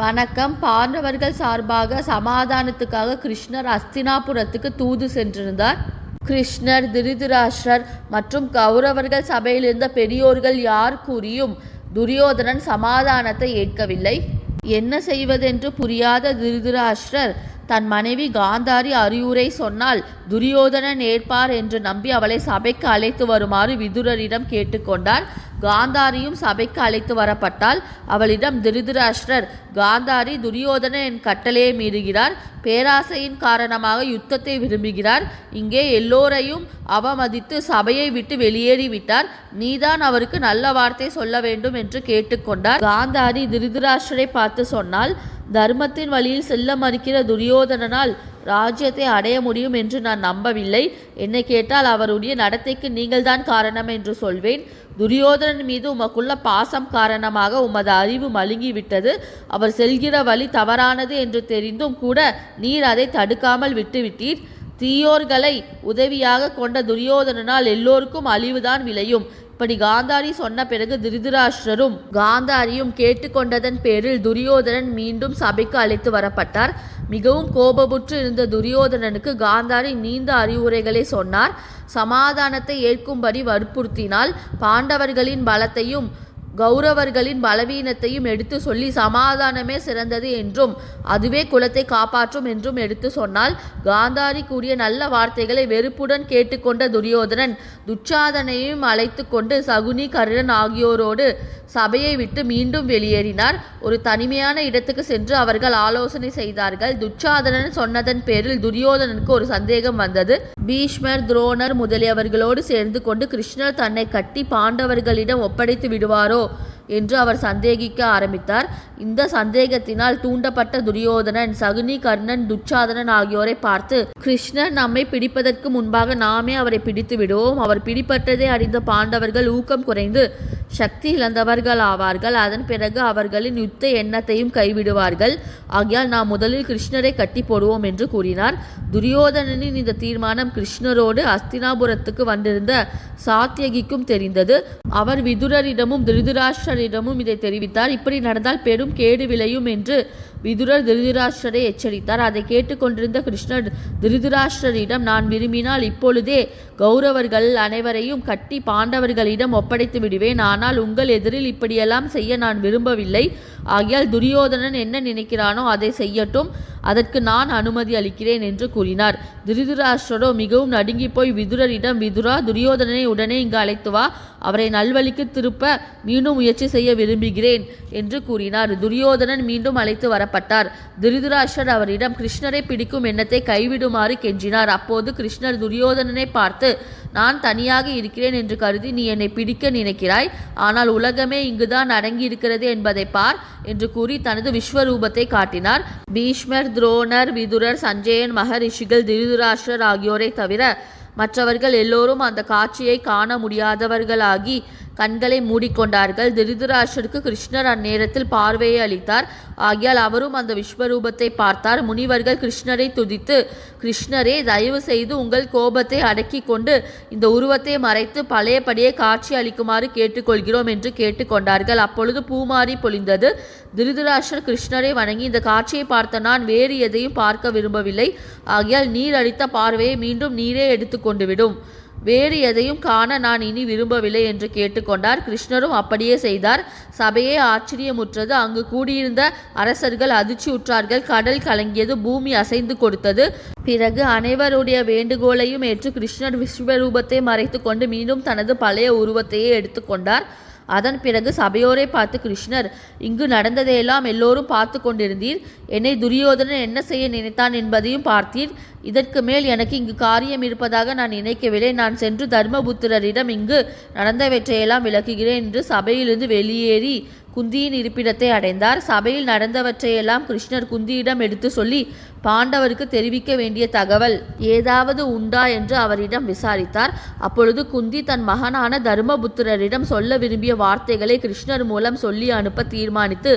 வணக்கம். பாண்டவர்கள் சார்பாக சமாதானத்துக்காக கிருஷ்ணர் அஸ்தினாபுரத்துக்கு தூது சென்றிருந்தார். கிருஷ்ணர் திருதிராஷ்டர் மற்றும் கௌரவர்கள் சபையில் இருந்த பெரியோர்கள் யார் கூறியும் துரியோதனன் சமாதானத்தை ஏற்கவில்லை. என்ன செய்வதென்று புரியாத திருதிராஷ்டர் தன் மனைவி காந்தாரி அறிவுரை சொன்னால் துரியோதனன் ஏற்பார் என்று நம்பி அவளை சபைக்கு அழைத்து வருமாறு விதுரரிடம் கேட்டுக்கொண்டார் காந்தாரியும் சபைக்கு அழைத்து வரப்பட்டால் அவளிடம் திருதராஷ்டிரர் காந்தாரி துரியோதனன் என் கட்டளையை மீறுகிறார். பேராசையின் காரணமாக யுத்தத்தை விரும்புகிறார். இங்கே எல்லோரையும் அவமதித்து சபையை விட்டு வெளியேறிவிட்டார். நீதான் அவருக்கு நல்ல வார்த்தை சொல்ல வேண்டும் என்று கேட்டுக்கொண்டார். காந்தாரி திருதராஷ்டிரை பார்த்து சொன்னால் தர்மத்தின் வழியில் செல்ல மறுக்கிற துரியோதனனால் ராஜ்யத்தை அடைய முடியும் என்று நான் நம்பவில்லை. என்னை கேட்டால் அவருடைய நடத்தைக்கு நீங்கள்தான் காரணம் என்று சொல்வேன். துரியோதனன் மீது உமக்குள்ள பாசம் காரணமாக உமது அறிவு மழுங்கிவிட்டது. அவர் செல்கிற வழி தவறானது என்று தெரிந்தும் கூட நீர் அதை தடுக்காமல் விட்டுவிட்டீர். தீயோர்களை உதவியாக கொண்ட துரியோதனனால் எல்லோருக்கும் அழிவுதான் விளையும். இப்படி காந்தாரி சொன்ன பிறகு திருதராஷ்டரும் காந்தாரியும் கேட்டுக்கொண்டதன் பேரில் துரியோதனன் மீண்டும் சபைக்கு அழைத்து வரப்பட்டார். மிகவும் கோபமுற்று இருந்த துரியோதனனுக்கு காந்தாரி நீண்ட அறிவுரைகளை சொன்னார். சமாதானத்தை ஏற்கும்படி வற்புறுத்தினால் பாண்டவர்களின் பலத்தையும் கௌரவர்களின் பலவீனத்தையும் எடுத்து சொல்லி சமாதானமே சிறந்தது என்றும் அதுவே குலத்தை காப்பாற்றும் என்றும் எடுத்து சொன்னால் காந்தாரி கூறிய நல்ல வார்த்தைகளை வெறுப்புடன் கேட்டுக்கொண்ட துரியோதனன் துச்சாதனையும் அழைத்து கொண்டு சகுனி கருடன் ஆகியோரோடு சபையை விட்டு மீண்டும் வெளியேறினார். ஒரு தனிமையான இடத்துக்கு சென்று அவர்கள் ஆலோசனை செய்தார்கள். துச்சாதனன் சொன்னதன் பேரில் துரியோதனனுக்கு ஒரு சந்தேகம் வந்தது. பீஷ்மர் துரோணர் முதலியவர்களோடு சேர்ந்து கொண்டு கிருஷ்ணர் தன்னை கட்டி பாண்டவர்களிடம் ஒப்படைத்து விடுவாரோ என்று அவர் சந்தேகிக்க ஆரம்பித்தார். இந்த சந்தேகத்தினால் தூண்டப்பட்ட துரியோதனன் சகுனி கர்ணன் துச்சாதனன் ஆகியோரை பார்த்து கிருஷ்ணர் நம்மை பிடிப்பதற்கு முன்பாக நாமே அவரை பிடித்து விடுவோம். அவர் பிடிப்பட்டதை அறிந்த பாண்டவர்கள் ஊக்கம் குறைந்து சக்தி இழந்தவர்கள் ஆவார்கள். அதன் பிறகு அவர்களின் யுத்த எண்ணத்தையும் கைவிடுவார்கள். ஆகையால் நாம் முதலில் கிருஷ்ணரை கட்டி போடுவோம் என்று கூறினார். துரியோதனனின் இந்த தீர்மானம் கிருஷ்ணரோடு அஸ்தினாபுரத்துக்கு வந்திருந்த சாத்தியகிக்கும் தெரிந்தது. அவர் விதுரரிடமும் திருதராஷ்டரிடமும் இதை தெரிவித்தார். இப்படி நடந்தால் பெரும் கேடு விளையும் என்று விதுரர் திருதிராஷ்டரை எச்சரித்தார். அதை கேட்டுக்கொண்டிருந்த கிருஷ்ணர் திருதிராஷ்டரிடம் நான் விரும்பினால் இப்பொழுதே கௌரவர்கள் அனைவரையும் கட்டி பாண்டவர்களிடம் ஒப்படைத்து விடுவேன். ஆனால் உங்கள் எதிரில் இப்படியெல்லாம் செய்ய நான் விரும்பவில்லை. ஆகையால் துரியோதனன் என்ன நினைக்கிறானோ அதை செய்யட்டும். அதற்கு நான் அனுமதி அளிக்கிறேன் என்று கூறினார். திருதராஷ்டரோ மிகவும் நடுங்கி போய் விதுரரிடம் விதுரா துரியோதனனை உடனே இங்கு அழைத்து வா. அவரை நல்வழிக்கு திருப்ப மீண்டும் முயற்சி செய்ய விரும்புகிறேன் என்று கூறினார். துரியோதனன் மீண்டும் அழைத்து வரப்பட்டார். திருதராஷ்டர் அவரிடம் கிருஷ்ணரை பிடிக்கும் எண்ணத்தை கைவிடுமாறு கெஞ்சினார். அப்போது கிருஷ்ணர் துரியோதனனை பார்த்து நான் தனியாக இருக்கிறேன் என்று கருதி நீ என்னை பிடிக்க நினைக்கிறாய். ஆனால் உலகமே இங்குதான் அடங்கியிருக்கிறது என்பதை பார் என்று கூறி தனது விஸ்வரூபத்தை காட்டினார். பீஷ்மர் துரோணர் விதுரர் சஞ்சயன் மகரிஷிகள் திருதராஷ்டிரர் ஆகியோரை தவிர மற்றவர்கள் எல்லோரும் அந்த காட்சியை காண முடியாதவர்களாகி கண்களை மூடிக்கொண்டார்கள். திருதராஷருக்கு கிருஷ்ணர் அந்நேரத்தில் பார்வையை அளித்தார். ஆகியால் அவரும் அந்த விஸ்வரூபத்தை பார்த்தார். முனிவர்கள் கிருஷ்ணரை துதித்து கிருஷ்ணரே தயவு செய்து உங்கள் கோபத்தை அடக்கி கொண்டு இந்த உருவத்தை மறைத்து பழையபடியே காட்சி அளிக்குமாறு கேட்டுக்கொள்கிறோம் என்று கேட்டுக்கொண்டார்கள் அப்பொழுது பூமாரி பொழிந்தது. திருதராஷர் கிருஷ்ணரை வணங்கி இந்த காட்சியை பார்த்த நான் வேறு எதையும் பார்க்க விரும்பவில்லை. ஆகியால் நீர் அளித்த பார்வையை மீண்டும் நீரே எடுத்துக்கொண்டு விடும். வேறு எதையும் காண நான் இனி விரும்பவில்லை என்று கேட்டுக்கொண்டார். கிருஷ்ணரும் அப்படியே செய்தார். சபையே ஆச்சரியமுற்றது. அங்கு கூடியிருந்த அரசர்கள் அதிர்ச்சியுற்றார்கள் கடல் கலங்கியது. பூமி அசைந்து கொடுத்தது. பிறகு அனைவருடைய வேண்டுகோளையும் ஏற்று கிருஷ்ணர் விஸ்வரூபத்தை மறைத்து கொண்டு மீண்டும் தனது பழைய உருவத்தையே எடுத்துக்கொண்டார். அதன் பிறகு சபையோரை பார்த்து கிருஷ்ணர் இங்கு நடந்ததையெல்லாம் எல்லோரும் பார்த்து கொண்டிருந்தீர். என்னை துரியோதனன் என்ன செய்ய நினைத்தான் என்பதையும் பார்த்தீர். இதற்கு மேல் எனக்கு இங்கு காரியம் இருப்பதாக நான் நினைக்கவில்லை. நான் சென்று தர்மபுத்திரரிடம் இங்கு நடந்தவற்றையெல்லாம் விளக்குகிறேன் என்று சபையிலிருந்து வெளியேறி குந்தியின் இருப்பிடத்தை அடைந்தார். சபையில் நடந்தவற்றையெல்லாம் கிருஷ்ணர் குந்தியிடம் எடுத்து சொல்லி பாண்டவருக்கு தெரிவிக்க வேண்டிய தகவல் ஏதாவது உண்டா என்று அவரிடம் விசாரித்தார். அப்பொழுது குந்தி தன் மகனான தர்மபுத்திரரிடம் சொல்ல விரும்பிய வார்த்தைகளை கிருஷ்ணர் மூலம் சொல்லி அனுப்ப தீர்மானித்து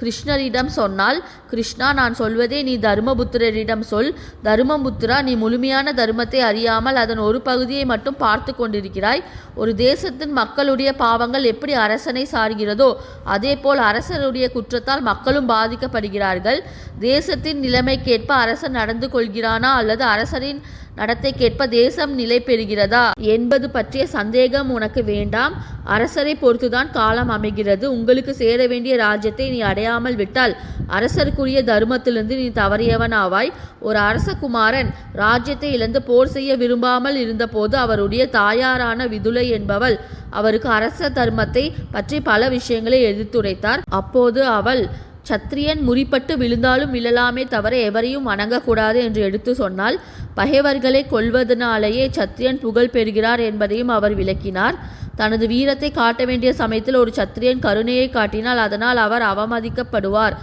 கிருஷ்ணரிடம் சொன்னால் கிருஷ்ணா நான் சொல்வதே நீ தருமபுத்திரரிடம் சொல். தருமபுத்திரா நீ முழுமையான தர்மத்தை அறியாமல் அதன் ஒரு பகுதியை மட்டும் பார்த்து கொண்டிருக்கிறாய். ஒரு தேசத்தின் மக்களுடைய பாவங்கள் எப்படி அரசனை சார்கிறதோ அதேபோல் அரசருடைய குற்றத்தால் மக்களும் பாதிக்கப்படுகிறார்கள். தேசத்தின் நிலைமைக்கேற்ப அரசன் நடந்து கொள்கிறானா அல்லது அரசரின் நடத்தைக்கேற்ப தேசம் நிலை பெறுகிறதா என்பது பற்றிய சந்தேகம் உனக்கு வேண்டாம். அரசரை பொறுத்துதான் காலம் அமைகிறது. உங்களுக்கு சேர வேண்டிய ராஜ்யத்தை நீ அடையாமல் விட்டால் அரசருக்குரிய தர்மத்திலிருந்து நீ தவறியவன் ஆவாய் ஒரு அரசகுமாரன் ராஜ்யத்தை இழந்து போர் செய்ய விரும்பாமல் இருந்தபோது அவருடைய தாயாரான விதுலை என்பவள் அவருக்கு அரச தர்மத்தை பற்றி பல விஷயங்களை எடுத்துரைத்தார். அப்போது அவள் சத்திரியன் முறிப்பட்டு விழுந்தாலும் விழலாமே தவிர எவரையும் வணங்கக்கூடாது என்று எடுத்து சொன்னால் பகைவர்களை கொல்வதனாலேயே சத்திரியன் புகழ் பெறுகிறார் என்பதையும் அவர் விளக்கினார். தனது வீரத்தை காட்ட வேண்டிய சமயத்தில் ஒரு சத்திரியன் கருணையை காட்டினால் அதனால் அவர் அவமதிக்கப்படுவார்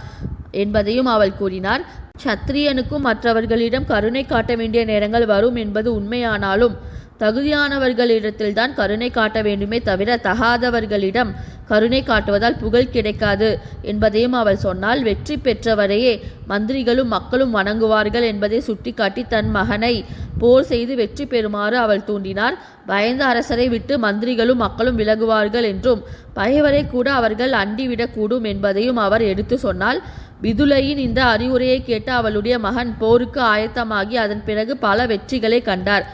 என்பதையும் அவள் கூறினார். சத்திரியனுக்கும் மற்றவர்களிடம் கருணை காட்ட வேண்டிய நேரங்கள் வரும் என்பது உண்மையானாலும் தகுதியானவர்களிடத்தில்தான் கருணை காட்ட வேண்டுமே தவிர தகாதவர்களிடம் கருணை காட்டுவதால் புகழ் கிடைக்காது என்பதையும் அவள் சொன்னால் வெற்றி பெற்றவரையே மந்திரிகளும் மக்களும் வணங்குவார்கள் என்பதை சுட்டிக்காட்டி தன் மகனை போர் செய்து வெற்றி பெறுமாறு அவள் தூண்டினார். பயந்த அரசரை விட்டு மந்திரிகளும் மக்களும் விலகுவார்கள் என்றும் பகைவரை கூட அவர்கள் அண்டிவிடக்கூடும் என்பதையும் அவர் எடுத்து சொன்னால். விதுலையின் இந்த அறிவுரையை கேட்டு அவளுடைய மகன் போருக்கு ஆயத்தமாகி அதன் பிறகு பல வெற்றிகளை கண்டார்.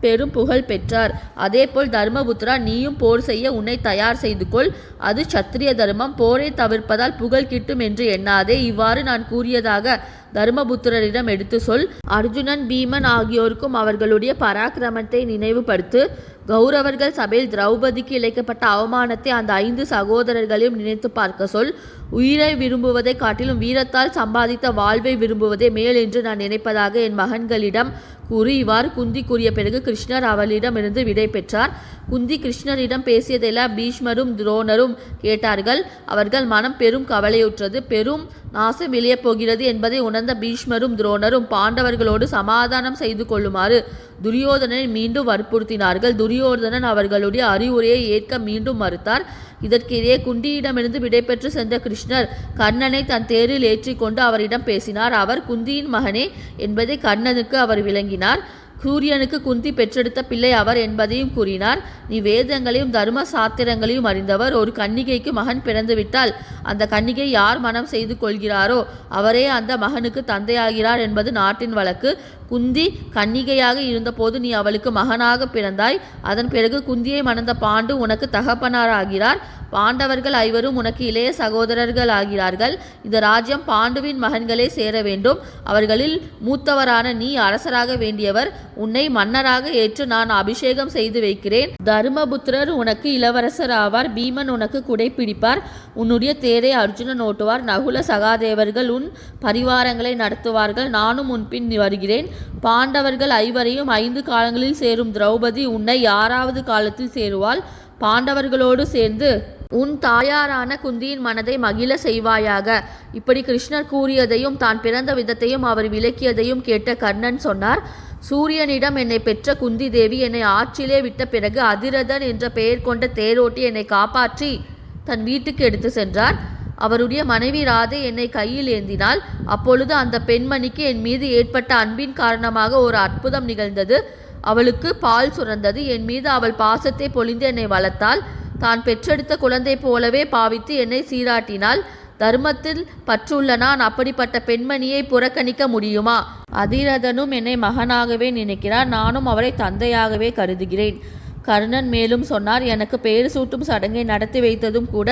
பெரும் புகழ் பெற்றார். அதேபோல் தர்மபுத்திரா நீயும் போர் செய்ய உன்னை தயார் செய்து கொள். அது சத்திரிய தர்மம். போரை தவிர்ப்பதால் புகழ் கிட்டும் என்று எண்ணாதே. இவ்வாறு நான் கூறியதாக தர்மபுத்திரரிடம் எடுத்து சொல். அர்ஜுனன் பீமன் ஆகியோருக்கும் அவர்களுடைய பராக்கிரமத்தை நினைவுபடுத்து கௌரவர்கள் சபையில் திரௌபதிக்கு இழைக்கப்பட்ட அவமானத்தை அந்த ஐந்து சகோதரர்களையும் நினைத்து பார்க்க சொல். உயிரை விரும்புவதை காட்டிலும் வீரத்தால் சம்பாதித்த வாழ்வை விரும்புவதே மேல் என்று நான் நினைப்பதாக என் மகன்களிடம் கூறி இவ்வாறு குந்தி கூறிய பிறகு கிருஷ்ணர் அவளிடமிருந்து விடை பெற்றார். குந்தி கிருஷ்ணரிடம் பேசியதெல்லாம் பீஷ்மரும் துரோணரும் கேட்டார்கள். அவர்கள் மனம் பெரும் கவலையுற்றது. பெரும் நாசம் விளையப் போகிறது என்பதை உணர்ந்த பீஷ்மரும் துரோணரும் பாண்டவர்களோடு சமாதானம் செய்து கொள்ளுமாறு துரியோதனனை மீண்டும் வற்புறுத்தினார்கள். துரியோதனன் அவர்களுடைய அறிவுரையை ஏற்க மீண்டும் மறுத்தார். இதற்கிடையே குந்தியிடமிருந்து விடைபெற்று சென்ற கிருஷ்ணர் கண்ணனை தன் தேரில் ஏற்றிக்கொண்டு அவரிடம் பேசினார். அவர் குந்தியின் மகனே என்பதை கண்ணனுக்கு அவர் விளங்கினார். சூரியனுக்கு குந்தி பெற்றெடுத்த பிள்ளை அவர் என்பதையும் கூறினார். நீ வேதங்களையும் தர்ம சாத்திரங்களையும் அறிந்தவர் ஒரு கன்னிகைக்கு மகன் பிறந்துவிட்டால் அந்த கன்னிகை யார் மனம் செய்து கொள்கிறாரோ அவரே அந்த மகனுக்கு தந்தையாகிறார் என்பது நாட்டின் வழக்கு. குந்தி கன்னிகையாக இருந்தபோது நீ அவளுக்கு மகனாக பிறந்தாய். அதன் பிறகு குந்தியை மணந்த பாண்டு உனக்கு தகப்பனாராகிறார். பாண்டவர்கள் ஐவரும் உனக்கு இளைய சகோதரர்கள் ஆகிறார்கள் இந்த ராஜ்யம் பாண்டுவின் மகன்களே சேர வேண்டும். அவர்களில் மூத்தவரான நீ அரசராக வேண்டியவர். உன்னை மன்னராக ஏற்று நான் அபிஷேகம் செய்து வைக்கிறேன். தருமபுத்திரர் உனக்கு இளவரசர் ஆவார் பீமன் உனக்கு குடைப்பிடிப்பார் உன்னுடைய தேரை அர்ஜுனன் ஓட்டுவார். நகுல சகாதேவர்கள் உன் பரிவாரங்களை நடத்துவார்கள். நானும் உன்பின் வருகிறேன். பாண்டவர்கள் ஐவரையும் ஐந்து காலங்களில் சேரும் திரௌபதி உன்னை யாராவது காலத்தில் சேருவாள். பாண்டவர்களோடு சேர்ந்து உன் தாயாரான குந்தியின் மனதை மகிழ செய்வாயாக. இப்படி கிருஷ்ணர் கூறியதையும் தான் பிறந்த விதத்தையும் அவர் விளக்கியதையும் கேட்ட கர்ணன் சொன்னார். சூரியனிடம் என்னை பெற்ற குந்தி தேவி என்னை ஆற்றிலே விட்ட பிறகு அதிரதன் என்ற பெயர் கொண்ட தேரோட்டி என்னை காப்பாற்றி தன் வீட்டுக்கு எடுத்து சென்றார். அவருடைய மனைவி ராதை என்னை கையில் ஏந்தினாள். அப்பொழுது அந்த பெண்மணிக்கு என் மீது ஏற்பட்ட அன்பின் காரணமாக ஒரு அற்புதம் நிகழ்ந்தது. அவளுக்கு பால் சுரந்தது. என் மீது அவள் பாசத்தை பொழிந்து என்னை வளர்த்தாள். தான் பெற்றெடுத்த குழந்தை போலவே பாவித்து என்னை சீராட்டினாள். தர்மத்தில் பற்றுள்ள நான் அப்படிப்பட்ட பெண்மணியை புறக்கணிக்க முடியுமா? அதிரதனும் என்னை மகனாகவே நினைக்கிறார் நானும் அவரை தந்தையாகவே கருதுகிறேன். கர்ணன் மேலும் சொன்னார் எனக்கு பெயர் சூட்டும் சடங்கை நடத்தி வைத்ததும் கூட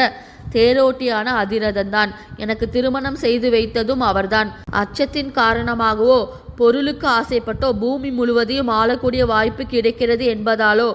தேரோட்டியான அதிரதன் தான் எனக்கு திருமணம் செய்து வைத்ததும் அவர்தான். அச்சத்தின் காரணமாகவோ பொருளுக்கு ஆசைப்பட்டோ பூமி முழுவதையும் ஆளக்கூடிய வாய்ப்பு கிடைக்கிறது என்பதாலோ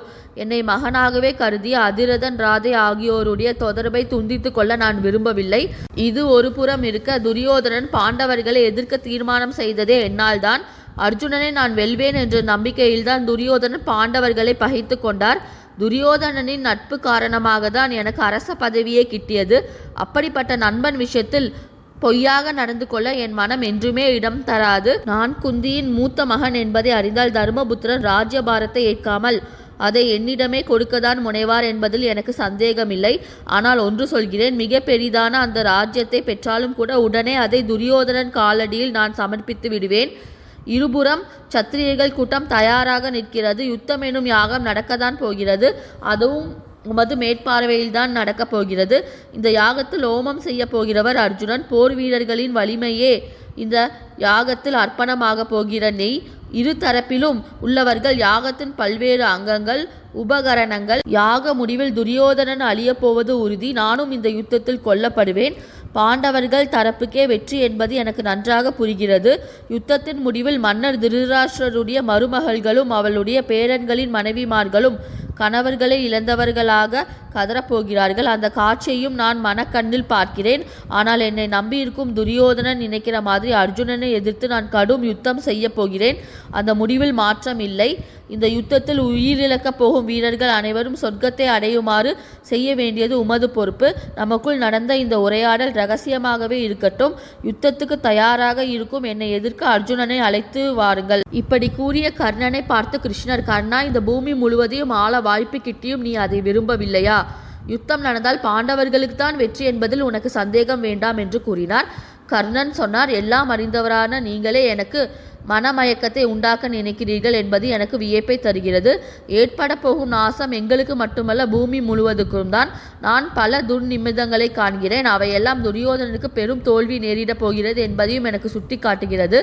என்னை மகனாகவே கருதிய அதிரதன் ராதை ஆகியோருடைய தொடர்பை துண்டித்து கொள்ள நான் விரும்பவில்லை. இது ஒரு புறம் இருக்க துரியோதனன் பாண்டவர்களை எதிர்க்க தீர்மானம் செய்ததே என்னால்தான் அர்ஜுனனை நான் வெல்வேன் என்ற நம்பிக்கையில்தான் துரியோதனன் பாண்டவர்களை பகைத்து கொண்டார். துரியோதனனின் நட்பு காரணமாக தான் எனக்கு அரச பதவியே கிட்டியது. அப்படிப்பட்ட நண்பன் விஷயத்தில் பொய்யாக நடந்து கொள்ள என் மனம் என்றுமே இடம் தராது. நான் குந்தியின் மூத்த மகன் என்பதை அறிந்தால் தர்மபுத்திரன் ராஜ்யபாரத்தை ஏற்காமல் அதை என்னிடமே கொடுக்கதான் முனைவார் என்பதில் எனக்கு சந்தேகமில்லை. ஆனால் ஒன்று சொல்கிறேன் மிக பெரிதான அந்த ராஜ்யத்தை பெற்றாலும் கூட உடனே அதை துரியோதனன் காலடியில் நான் சமர்ப்பித்து விடுவேன். இருபுறம் சத்திரியர்கள் கூட்டம் தயாராக நிற்கிறது. யுத்தம் எனும் யாகம் நடக்கத்தான் போகிறது. அதுவும் உமது மேற்பார்வையில்தான் நடக்கப் போகிறது. இந்த யாகத்தில் ஓமம் செய்ய போகிறவர் அர்ஜுனன். போர் வீரர்களின் வலிமையே இந்த யாகத்தில் அர்ப்பணமாக போகிற நெய். இரு தரப்பிலும் உள்ளவர்கள் யாகத்தின் பல்வேறு அங்கங்கள் உபகரணங்கள் யாக முடிவில் துரியோதனன் அழியப் போவது உறுதி. நானும் இந்த யுத்தத்தில் கொல்லப்படுவேன். பாண்டவர்கள் தரப்புக்கே வெற்றி என்பது எனக்கு நன்றாக புரிகிறது. யுத்தத்தின் முடிவில் மன்னர் திருதராஷ்டிரருடைய மருமகள்களும் அவளுடைய பேரன்களின் மனைவிமார்களும் கணவர்களை இழந்தவர்களாக கதறப்போகிறார்கள். அந்த காட்சியையும் நான் மனக்கண்ணில் பார்க்கிறேன். ஆனால் என்னை நம்பியிருக்கும் துரியோதனன் நினைக்கிற மாதிரி அர்ஜுனனை எதிர்த்து நான் கடும் யுத்தம் செய்ய போகிறேன். அந்த முடிவில் மாற்றம் இல்லை. இந்த யுத்தத்தில் உயிரிழக்கப் போகும் வீரர்கள் அனைவரும் சொர்க்கத்தை அடையுமாறு செய்ய வேண்டியது உமது பொறுப்பு. நமக்குள் நடந்த இந்த உரையாடல் ரகசியமாகவே இருக்கட்டும். யுத்தத்துக்கு தயாராக இருக்கும் என்னை எதிர்க்க அர்ஜுனனை அழைத்து வாருங்கள். இப்படி கூறிய கர்ணனை பார்த்து கிருஷ்ணர் கர்ணா இந்த பூமி முழுவதையும் ஆள வாய்ப்பு கிட்டியும் நீ அதை விரும்பவில்லையா? யுத்தம் நடந்தால் பாண்டவர்களுக்கு தான் வெற்றி என்பதில் உனக்கு சந்தேகம் வேண்டாம் என்று கூறினார். கர்ணன் சொன்னார் எல்லாம் அறிந்தவரான நீங்களே எனக்கு மனமயக்கத்தை உண்டாக்க நினைக்கிறீர்கள் என்பது எனக்கு வியப்பை தருகிறது. ஏற்பட போகும் நாசம் எங்களுக்கு மட்டுமல்ல பூமி முழுவதுக்கும் தான். நான் பல துர்நிமிதங்களை காண்கிறேன். அவையெல்லாம் துரியோதனனுக்கு பெரும் தோல்வி நேரிடப் போகிறது என்பதையும் எனக்கு சுட்டி காட்டுகிறது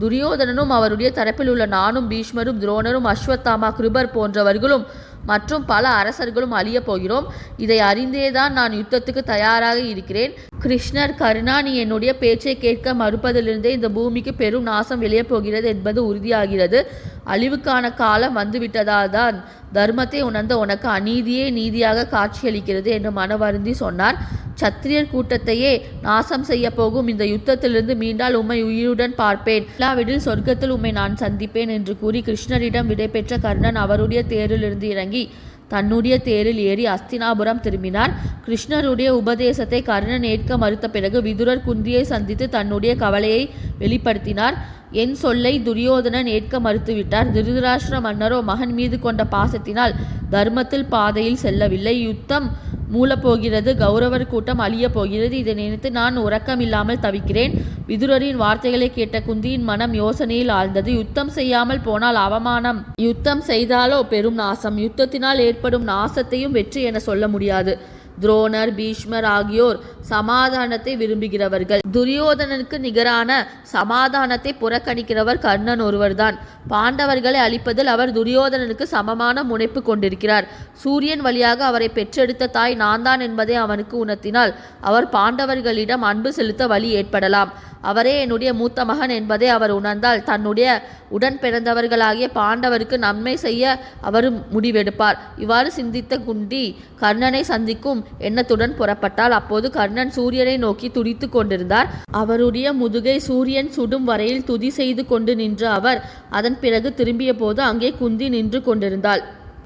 துரியோதனனும் அவருடைய தரப்பில் உள்ள நானும் பீஷ்மரும் துரோணரும் அஸ்வத்தாமா கிருபர் போன்றவர்களும் மற்றும் பல அரசர்களும் அழியப் போகிறோம். இதை அறிந்தேதான் நான் யுத்தத்துக்கு தயாராக இருக்கிறேன். கிருஷ்ணர் கருணா நீ என்னுடைய பேச்சை கேட்க மறுப்பதிலிருந்தே இந்த பூமிக்கு பெரும் நாசம் விளையப் போகிறது என்பது உறுதியாகிறது. அழிவுக்கான காலம் வந்துவிட்டதால்தான் தர்மத்தை உணர்ந்த உனக்கு அநீதியே நீதியாக காட்சியளிக்கிறது என்று மனவருந்தி சொன்னார். சத்திரியர் கூட்டத்தையே நாசம் செய்ய போகும் இந்த யுத்தத்திலிருந்து மீண்டால் உம்மை உயிருடன் பார்ப்பேன். இல்லாவிடில் சொர்க்கத்தில் உம்மை நான் சந்திப்பேன் என்று கூறி கிருஷ்ணரிடம் விடைபெற்ற கர்ணன் அவருடைய தேரிலிருந்து இறங்கி தன்னுடைய தேரில் ஏறி அஸ்தினாபுரம் திரும்பினார். கிருஷ்ணருடைய உபதேசத்தை கர்ணன் ஏற்க மறுத்த பிறகு விதுரர் குந்தியை சந்தித்து தன்னுடைய கவலையை வெளிப்படுத்தினார். என் சொல்லை துரியோதனன் ஏற்க மறுத்துவிட்டார். திருதராஷ்டிர மன்னரோ மகன் மீது கொண்ட பாசத்தினால் தர்மத்தில் பாதையில் செல்லவில்லை. யுத்தம் மூலப்போகிறது கௌரவர் கூட்டம் அழியப் போகிறது இதை நினைத்து நான் உறக்கமில்லாமல் தவிக்கிறேன். விதுரரின் வார்த்தைகளை கேட்ட குந்தியின் மனம் யோசனையில் ஆழ்ந்தது. யுத்தம் செய்யாமல் போனால் அவமானம். யுத்தம் செய்தாலோ பெரும் நாசம். யுத்தத்தினால் ஏற்படும் நாசத்தையும் வெற்றி என சொல்ல முடியாது. துரோணர் பீஷ்மர் ஆகியோர் சமாதானத்தை விரும்புகிறவர்கள். துரியோதனனுக்கு நிகரான சமாதானத்தை புறக்கணிக்கிறவர் கர்ணன் ஒருவர்தான். பாண்டவர்களை அழிப்பதில் அவர் துரியோதனனுக்கு சமமான முனைப்பு கொண்டிருக்கிறார். சூரியன் வழியாக அவரை பெற்றெடுத்த தாய் நான் தான் என்பதை அவனுக்கு உணர்த்தினால் அவர் பாண்டவர்களிடம் அன்பு செலுத்த வழி ஏற்படலாம். அவரே என்னுடைய மூத்த மகன் என்பதை அவர் உணர்ந்தால் தன்னுடைய உடன் பிறந்தவர்களாகிய பாண்டவருக்கு நன்மை செய்ய அவர் முடிவெடுப்பார். இவ்வாறு சிந்தித்த குண்டி கர்ணனை சந்திக்கும் எண்ணத்துடன் புறப்பட்டால் அப்போது கர்ணன் சூரியனை நோக்கி துடித்து கொண்டிருந்தார். அவருடைய முதுகை சூரியன் சுடும் வரையில் துதி செய்து கொண்டு நின்ற அவர் அதன் பிறகு திரும்பிய போது அங்கே குந்தி நின்று கொண்டிருந்தாள்.